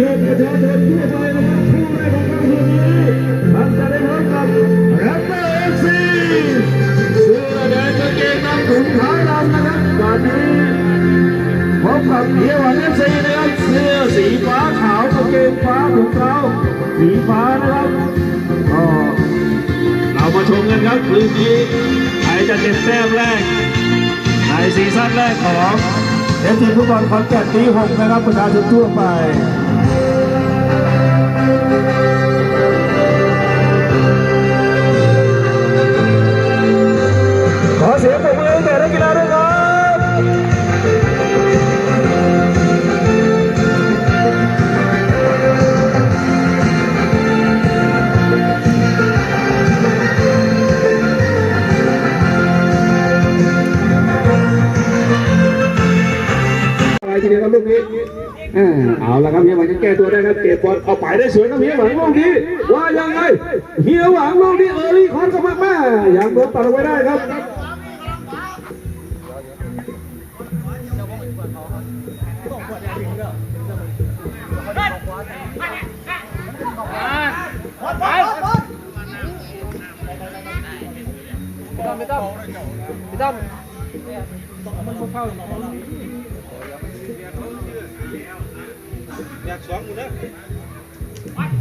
เหตุประชาชนทั่วไปนะครับผู้ได้ของการเมืองนี้ท่านจะได้พบกับแรปเปอร์เอฟซีเสื้อแดงกางเกงดำถุงท้าดำนะครับวันนี้พบกับเฮียหวังเอฟซีนะครับเสื้อสีฟ้าขาวกางเกงฟ้าถุงเท้าสีฟ้านะครับก็เรามาชมกันครับคืนนี้ใครจะเก็บแต้มแรกในซีซั่นแรกของ เอฟซีฟุตบอลขอนแก่นปีหกนะครับประชาชนทั่วไป ทีเดียวครับลูกนี้อ่าเอาละครับเฮียหวังจะแก้ตัวได้ครับเก็บบอลเอาไปได้สวยครับเฮียหวังลูกนี้ว่ายังไงเฮียหวังลูกนี้เออรี่คอนเข้ามาแม่ยังโดนตัดเอาไว้ได้ครับ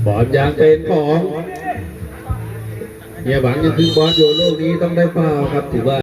บอลยางเป็นของเฮียหวังยังคือบอลอยู่ลูกนี้ต้องได้เปล่าครับถือว่า